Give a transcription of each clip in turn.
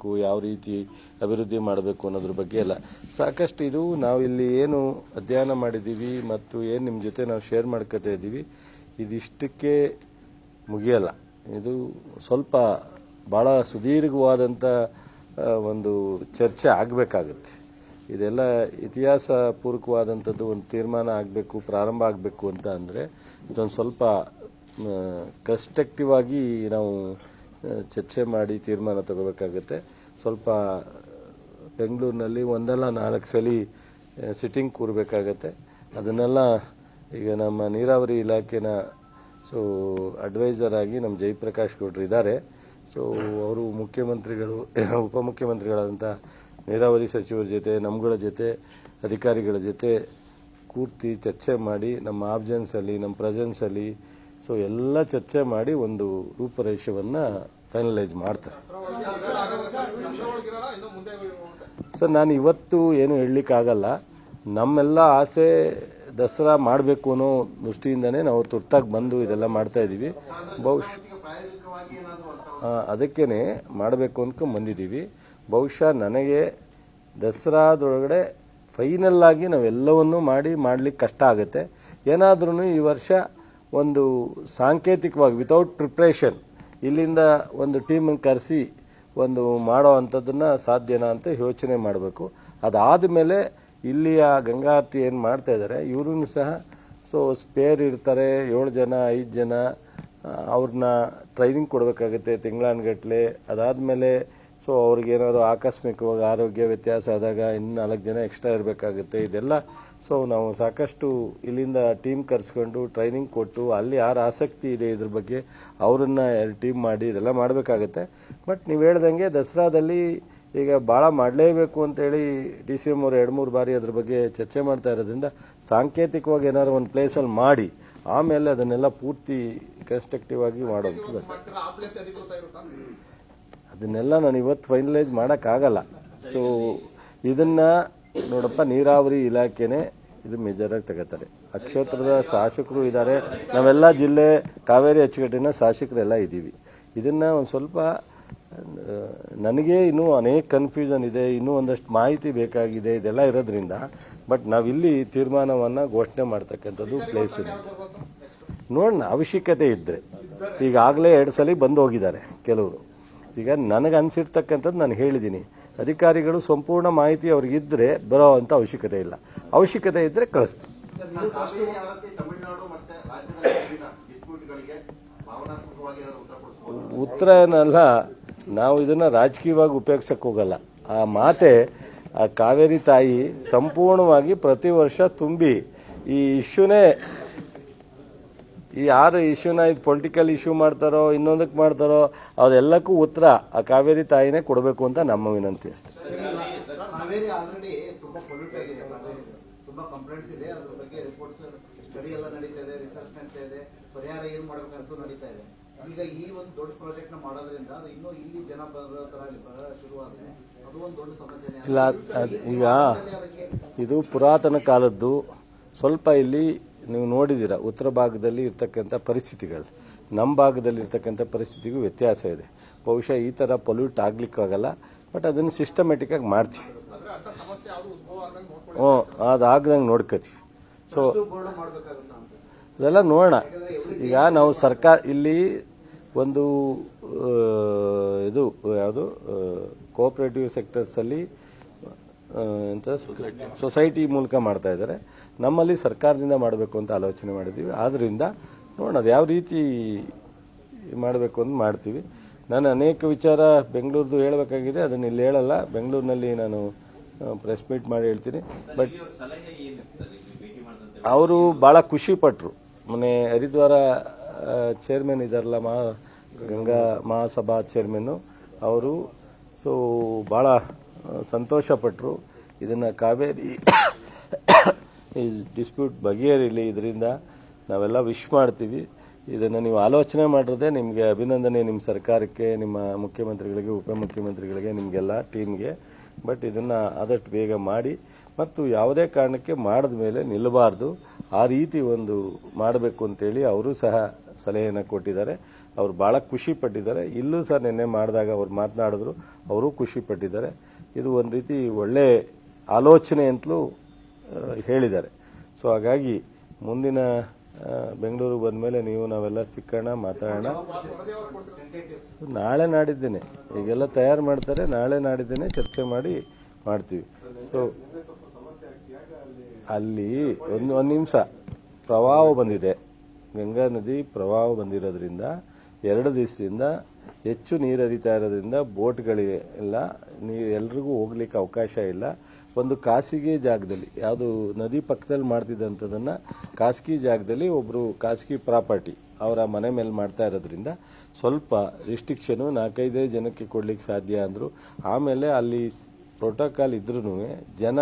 ಮಾಡಬೇಕು, ಯಾವ ರೀತಿ ಅಭಿವೃದ್ಧಿ ಮಾಡಬೇಕು ಅನ್ನೋದ್ರ ಬಗ್ಗೆ ಎಲ್ಲ ಸಾಕಷ್ಟು ಇದು ನಾವು ಇಲ್ಲಿ ಏನು ಅಧ್ಯಯನ ಮಾಡಿದ್ದೀವಿ ಮತ್ತು ಏನು ನಿಮ್ಮ ಜೊತೆ ನಾವು ಶೇರ್ ಮಾಡ್ಕೊತಾ ಇದ್ದೀವಿ, ಇದಿಷ್ಟಕ್ಕೆ ಮುಗಿಯಲ್ಲ. ಇದು ಸ್ವಲ್ಪ ಭಾಳ ಸುದೀರ್ಘವಾದಂಥ ಒಂದು ಚರ್ಚೆ ಆಗಬೇಕಾಗುತ್ತೆ. ಇದೆಲ್ಲ ಇತಿಹಾಸ ಪೂರ್ವಕವಾದಂಥದ್ದು ಒಂದು ತೀರ್ಮಾನ ಆಗಬೇಕು, ಪ್ರಾರಂಭ ಆಗಬೇಕು ಅಂತ ಅಂದರೆ ಇದೊಂದು ಸ್ವಲ್ಪ ಕನ್ಸ್ಟ್ರಕ್ಟಿವ್ ಆಗಿ ನಾವು ಚರ್ಚೆ ಮಾಡಿ ತೀರ್ಮಾನ ತಗೋಬೇಕಾಗುತ್ತೆ. ಸ್ವಲ್ಪ ಬೆಂಗಳೂರಿನಲ್ಲಿ ಒಂದಲ್ಲ ನಾಲ್ಕು ಸಲ ಸಿಟ್ಟಿಂಗ್ ಕೂರಬೇಕಾಗತ್ತೆ. ಅದನ್ನೆಲ್ಲ ಈಗ ನಮ್ಮ ನೀರಾವರಿ ಇಲಾಖೆನ, ಸೊ, ಅಡ್ವೈಸರ್ ಆಗಿ ನಮ್ಮ ಜಯಪ್ರಕಾಶ್ ಗೌಡ್ರು ಇದ್ದಾರೆ. ಸೊ, ಅವರು ಮುಖ್ಯಮಂತ್ರಿಗಳು ಉಪಮುಖ್ಯಮಂತ್ರಿಗಳಾದಂಥ ನೀರಾವರಿ ಸಚಿವರ ಜೊತೆ, ನಮ್ಗಳ ಜೊತೆ, ಅಧಿಕಾರಿಗಳ ಜೊತೆ ಕೂರ್ತಿ ಚರ್ಚೆ ಮಾಡಿ ನಮ್ಮ ಆಬ್ಜೆನ್ಸಲ್ಲಿ ನಮ್ಮ ಪ್ರೆಸೆನ್ಸಲ್ಲಿ ಸೊ ಎಲ್ಲ ಚರ್ಚೆ ಮಾಡಿ ಒಂದು ರೂಪರೇಷವನ್ನು ಫೈನಲೈಸ್ ಮಾಡ್ತಾರೆ. ಸರ್ ನಾನು ಇವತ್ತು ಏನು ಹೇಳಲಿಕ್ಕಾಗಲ್ಲ ನಮ್ಮೆಲ್ಲ ಆಸೆ ದಸರಾ ಮಾಡಬೇಕು ಅನ್ನೋ ದೃಷ್ಟಿಯಿಂದನೇ ನಾವು ತುರ್ತಾಗಿ ಬಂದು ಇದೆಲ್ಲ ಮಾಡ್ತಾ ಇದ್ದೀವಿ. ಬಹುಶಃ ಅದಕ್ಕೇನೆ ಮಾಡಬೇಕು ಅಂದ್ಕೊಂಡು ಬಂದಿದ್ದೀವಿ. ಬಹುಶಃ ನನಗೆ ದಸರಾದೊಳಗಡೆ ಫೈನಲ್ ಆಗಿ ನಾವೆಲ್ಲವನ್ನೂ ಮಾಡಿ ಮಾಡ್ಲಿಕ್ಕೆ ಕಷ್ಟ ಆಗುತ್ತೆ. ಏನಾದ್ರೂ ಈ ವರ್ಷ ಒಂದು ಸಾಂಕೇತಿಕವಾಗಿ ವಿತೌಟ್ ಪ್ರಿಪ್ರೇಷನ್ ಇಲ್ಲಿಂದ ಒಂದು ಟೀಮನ್ನು ಕರೆಸಿ ಒಂದು ಮಾಡೋ ಅಂಥದ್ದನ್ನು ಸಾಧ್ಯನಾ ಅಂತ ಯೋಚನೆ ಮಾಡಬೇಕು. ಅದಾದ ಮೇಲೆ ಇಲ್ಲಿಯ ಗಂಗಾರತಿ ಏನು ಮಾಡ್ತಾ ಇದ್ದಾರೆ ಇವ್ರೂ ಸಹ ಸೊ ಸ್ಪೇರ್ ಇರ್ತಾರೆ ಏಳು ಜನ, ಐದು ಜನ ಅವ್ರನ್ನ ಟ್ರೈನಿಂಗ್ ಕೊಡಬೇಕಾಗುತ್ತೆ ತಿಂಗಳಾನ್ಗಟ್ಲೆ. ಅದಾದಮೇಲೆ ಸೊ ಅವ್ರಿಗೆ ಏನಾದ್ರು ಆಕಸ್ಮಿಕವಾಗಿ ಆರೋಗ್ಯ ವ್ಯತ್ಯಾಸ ಆದಾಗ ಇನ್ನು ನಾಲ್ಕು ಜನ ಎಕ್ಸ್ಟ್ರಾ ಇರಬೇಕಾಗುತ್ತೆ ಇದೆಲ್ಲ. ಸೊ ನಾವು ಸಾಕಷ್ಟು ಇಲ್ಲಿಂದ ಟೀಮ್ ಕರೆಸ್ಕೊಂಡು ಟ್ರೈನಿಂಗ್ ಕೊಟ್ಟು ಅಲ್ಲಿ ಯಾರು ಆಸಕ್ತಿ ಇದೆ ಇದ್ರ ಬಗ್ಗೆ ಅವರನ್ನು ಟೀಮ್ ಮಾಡಿ ಇದೆಲ್ಲ ಮಾಡಬೇಕಾಗತ್ತೆ. ಬಟ್ ನೀವು ಹೇಳ್ದಂಗೆ ದಸರಾದಲ್ಲಿ ಈಗ ಭಾಳ ಮಾಡಲೇಬೇಕು ಅಂತೇಳಿ ಡಿ ಸಿ ಎಂ ಅವರು ಎರಡು ಮೂರು ಬಾರಿ ಅದ್ರ ಬಗ್ಗೆ ಚರ್ಚೆ ಮಾಡ್ತಾ ಇರೋದ್ರಿಂದ ಸಾಂಕೇತಿಕವಾಗಿ ಏನಾದ್ರು ಒಂದು ಪ್ಲೇಸಲ್ಲಿ ಮಾಡಿ, ಆಮೇಲೆ ಅದನ್ನೆಲ್ಲ ಪೂರ್ತಿ ಕನ್ಸ್ಟ್ರಕ್ಟಿವ್ ಆಗಿ ಮಾಡೋದು. ಅದನ್ನೆಲ್ಲ ನಾನು ಇವತ್ತು ಫೈನಲೈಸ್ ಮಾಡೋಕ್ಕಾಗಲ್ಲ. ಸೊ ಇದನ್ನು ನೋಡಪ್ಪ, ನೀರಾವರಿ ಇಲಾಖೆನೇ ಇದು ಮೇಜರಾಗಿ ತಗೋತಾರೆ. ಅಕ್ಷೇತ್ರದ ಶಾಸಕರು ಇದ್ದಾರೆ ನಾವೆಲ್ಲ ಜಿಲ್ಲೆ ಕಾವೇರಿ ಅಚ್ಚುಕಟ್ಟಿನ ಶಾಸಕರೆಲ್ಲ ಇದ್ದೀವಿ ಇದನ್ನು ಒಂದು ಸ್ವಲ್ಪ ನನಗೆ ಇನ್ನೂ ಅನೇಕ ಕನ್ಫ್ಯೂಷನ್ ಇದೆ, ಇನ್ನೂ ಒಂದಷ್ಟು ಮಾಹಿತಿ ಬೇಕಾಗಿದೆ, ಇದೆಲ್ಲ ಇರೋದ್ರಿಂದ. ಬಟ್ ನಾವಿಲ್ಲಿ ತೀರ್ಮಾನವನ್ನು ಘೋಷಣೆ ಮಾಡ್ತಕ್ಕಂಥದ್ದು ಪ್ಲೇಸ್ ಇದೆ. ನೋಡೋಣ ಅವಶ್ಯಕತೆ ಇದ್ದರೆ ಈಗಾಗಲೇ ಎರಡು ಸಲ ಬಂದು ಹೋಗಿದ್ದಾರೆ ಕೆಲವರು. ಈಗ ನನಗೆ ಅನಿಸಿರ್ತಕ್ಕಂಥದ್ದು ನಾನು ಹೇಳಿದ್ದೀನಿ. ಅಧಿಕಾರಿಗಳು ಸಂಪೂರ್ಣ ಮಾಹಿತಿ ಅವ್ರಿಗಿದ್ದರೆ ಬರೋ ಅಂಥ ಅವಶ್ಯಕತೆ ಇಲ್ಲ. ಅವಶ್ಯಕತೆ ಇದ್ದರೆ ಕಳಿಸ್ತು ಉತ್ತರ ಏನಲ್ಲ ನಾವು ಇದನ್ನು ರಾಜಕೀಯವಾಗಿ ಉಪಯೋಗಿಸಕ್ಕೆ ಹೋಗಲ್ಲ. ಆ ಮಾತೆ ಆ ಕಾವೇರಿ ತಾಯಿ ಸಂಪೂರ್ಣವಾಗಿ ಪ್ರತಿ ವರ್ಷ ತುಂಬಿ ಈ ಇಶ್ಯೂನೇ ಈ ಯಾರು ಇಶ್ಯೂನ ಇದು ಪೊಲಿಟಿಕಲ್ ಇಶ್ಯೂ ಮಾಡ್ತಾರೋ ಇನ್ನೊಂದಕ್ಕೆ ಮಾಡ್ತಾರೋ ಅದೆಲ್ಲಕ್ಕೂ ಉತ್ತರ ಆ ಕಾವೇರಿ ತಾಯಿನೇ ಕೊಡಬೇಕು ಅಂತ ನಮ್ಮ ವಿನಂತಿ ಅಷ್ಟೇ. ಈಗ ಈ ಒಂದು ದೊಡ್ಡ ಪ್ರಾಜೆಕ್ಟ್ನ ಮಾಡೋದ್ರಿಂದ ಅದು ಇನ್ನೂ ಇಲ್ಲಿ ಜನ ಶುರುವಾದ್ರೆ ಅದು ಒಂದು ದೊಡ್ಡ ಈಗ ಇದು ಪುರಾತನ ಕಾಲದ್ದು. ಸ್ವಲ್ಪ ಇಲ್ಲಿ ನೀವು ನೋಡಿದ್ದೀರ ಉತ್ತರ ಭಾಗದಲ್ಲಿ ಇರ್ತಕ್ಕಂಥ ಪರಿಸ್ಥಿತಿಗಳು. ನಮ್ಮ ಭಾಗದಲ್ಲಿ ಇರ್ತಕ್ಕಂಥ ಪರಿಸ್ಥಿತಿಗೂ ವ್ಯತ್ಯಾಸ ಇದೆ. ಬಹುಶಃ ಈ ಥರ ಪೊಲ್ಯೂಟ್ ಆಗಲಿಕ್ಕಾಗಲ್ಲ ಬಟ್ ಅದನ್ನು ಸಿಸ್ಟಮೆಟಿಕ್ ಆಗಿ ಮಾಡ್ತೀವಿ. ಹ್ಞೂ ಅದಾಗ್ದಂಗೆ ನೋಡ್ಕೋತೀವಿ. ಸೊ ಅದೆಲ್ಲ ನೋಡೋಣ. ಈಗ ನಾವು ಸರ್ಕಾರ, ಇಲ್ಲಿ ಒಂದು ಇದು, ಯಾವುದು ಕೋಆಪರೇಟಿವ್ ಸೆಕ್ಟರ್ಸಲ್ಲಿ ಎಂತ ಸೊಸೈಟಿ ಮೂಲಕ ಮಾಡ್ತಾ ಇದ್ದಾರೆ. ನಮ್ಮಲ್ಲಿ ಸರ್ಕಾರದಿಂದ ಮಾಡಬೇಕು ಅಂತ ಆಲೋಚನೆ ಮಾಡಿದ್ದೀವಿ. ಆದ್ದರಿಂದ ನೋಡೋಣ ಅದು ಯಾವ ರೀತಿ ಮಾಡಬೇಕು ಅಂತ ಮಾಡ್ತೀವಿ. ನಾನು ಅನೇಕ ವಿಚಾರ ಬೆಂಗಳೂರದು ಹೇಳಬೇಕಾಗಿದೆ. ಅದನ್ನು ಇಲ್ಲಿ ಹೇಳಲ್ಲ. ಬೆಂಗಳೂರಿನಲ್ಲಿ ನಾನು ಪ್ರೆಸ್ ಮೀಟ್ ಮಾಡಿ ಹೇಳ್ತೀನಿ. ಬಟ್ ಅವರು ಭಾಳ ಖುಷಿಪಟ್ಟರು ಮೊನ್ನೆ ಹರಿದ್ವಾರ ಚೇರ್ಮನ್ ಇದ್ದಾರಲ್ಲ ಮಹಾ, ಗಂಗಾ ಮಹಾಸಭಾ ಚೇರ್ಮನ್ನು ಅವರು ಸೊ ಭಾಳ ಸಂತೋಷಪಟ್ಟರು ಇದನ್ನು ಕಾವೇರಿ ಈ ಡಿಸ್ಪ್ಯೂಟ್ ಬಗೆಹರಿಲಿ. ಇದರಿಂದ ನಾವೆಲ್ಲ ವಿಶ್ ಮಾಡ್ತೀವಿ. ಇದನ್ನು ನೀವು ಆಲೋಚನೆ ಮಾಡಿರೋದೇ ನಿಮಗೆ ಅಭಿನಂದನೆ ನಿಮ್ಮ ಸರ್ಕಾರಕ್ಕೆ, ನಿಮ್ಮ ಮುಖ್ಯಮಂತ್ರಿಗಳಿಗೆ, ಉಪಮುಖ್ಯಮಂತ್ರಿಗಳಿಗೆ, ನಿಮಗೆಲ್ಲ ಟೀಮ್ಗೆ. ಬಟ್ ಇದನ್ನು ಆದಷ್ಟು ಬೇಗ ಮಾಡಿ ಮತ್ತು ಯಾವುದೇ ಕಾರಣಕ್ಕೆ ಮಾಡಿದ ಮೇಲೆ ನಿಲ್ಲಬಾರ್ದು. ಆ ರೀತಿ ಒಂದು ಮಾಡಬೇಕು ಅಂತೇಳಿ ಅವರು ಸಹ ಸಲಹೆಯನ್ನು ಕೊಟ್ಟಿದ್ದಾರೆ. ಅವರು ಭಾಳ ಖುಷಿ ಪಟ್ಟಿದ್ದಾರೆ. ಇಲ್ಲೂ ಸಹ ನಿನ್ನೆ ಮಾಡಿದಾಗ ಅವ್ರು ಮಾತನಾಡಿದ್ರು. ಅವರು ಖುಷಿ ಪಟ್ಟಿದ್ದಾರೆ. ಇದು ಒಂದು ರೀತಿ ಒಳ್ಳೆ ಆಲೋಚನೆ ಅಂತಲೂ ಹೇಳಿದ್ದಾರೆ. ಸೊ ಹಾಗಾಗಿ ಮುಂದಿನ ಬೆಂಗಳೂರು ಬಂದ ಮೇಲೆ ನೀವು ನಾವೆಲ್ಲ ಸಿಕ್ಕೋಣ, ಮಾತಾಡೋಣ. ನಾಳೆ ನಾಡಿದ್ದೇನೆ. ಈಗೆಲ್ಲ ತಯಾರು ಮಾಡ್ತಾರೆ, ನಾಳೆ ನಾಡಿದ್ದೇನೆ ಚರ್ಚೆ ಮಾಡಿ ಮಾಡ್ತೀವಿ. ಸೊ ಅಲ್ಲಿ ಒಂದು ಒಂದು ನಿಮಿಷ. ಪ್ರವಾಹ ಬಂದಿದೆ. ಗಂಗಾ ನದಿ ಪ್ರವಾಹ ಬಂದಿರೋದ್ರಿಂದ, ಎರಡು ದಿವಸದಿಂದ ಹೆಚ್ಚು ನೀರು ಹರಿತಾ ಇರೋದ್ರಿಂದ ಬೋಟ್ಗಳಿಗೆ ಎಲ್ಲ ನೀರು ಎಲ್ರಿಗೂ ಹೋಗ್ಲಿಕ್ಕೆ ಅವಕಾಶ ಇಲ್ಲ. ಒಂದು ಖಾಸಗಿ ಜಾಗದಲ್ಲಿ, ಯಾವುದು ನದಿ ಪಕ್ಕದಲ್ಲಿ ಮಾಡ್ತಿದ್ದಂಥದ್ದನ್ನು ಖಾಸಗಿ ಜಾಗದಲ್ಲಿ ಒಬ್ಬರು ಖಾಸಗಿ ಪ್ರಾಪರ್ಟಿ ಅವರ ಮನೆ ಮೇಲೆ ಮಾಡ್ತಾ ಇರೋದ್ರಿಂದ ಸ್ವಲ್ಪ ರಿಸ್ಟ್ರಿಕ್ಷನು ನಾಲ್ಕೈದೇ ಜನಕ್ಕೆ ಕೊಡ್ಲಿಕ್ಕೆ ಸಾಧ್ಯ ಅಂದರು. ಆಮೇಲೆ ಅಲ್ಲಿ ಪ್ರೋಟೋಕಾಲ್ ಇದ್ರೂ ಜನ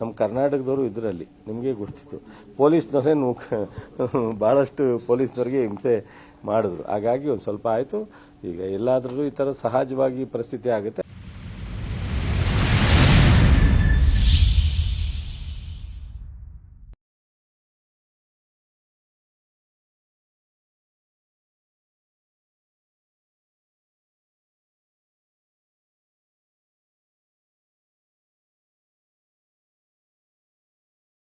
ನಮ್ಮ ಕರ್ನಾಟಕದವರು ಇದರಲ್ಲಿ, ನಿಮಗೆ ಗೊತ್ತಿತ್ತು. ಪೊಲೀಸ್ನವರೇ ಭಾಳಷ್ಟು ಪೊಲೀಸ್ನವ್ರಿಗೆ ಹಿಂಸೆ ಮಾಡಿದ್ರು. ಹಾಗಾಗಿ ಒಂದು ಸ್ವಲ್ಪ ಆಯಿತು. ಈಗ ಎಲ್ಲಾದ್ರೂ ಈ ಥರ ಸಹಜವಾಗಿ ಪರಿಸ್ಥಿತಿ ಆಗುತ್ತೆ.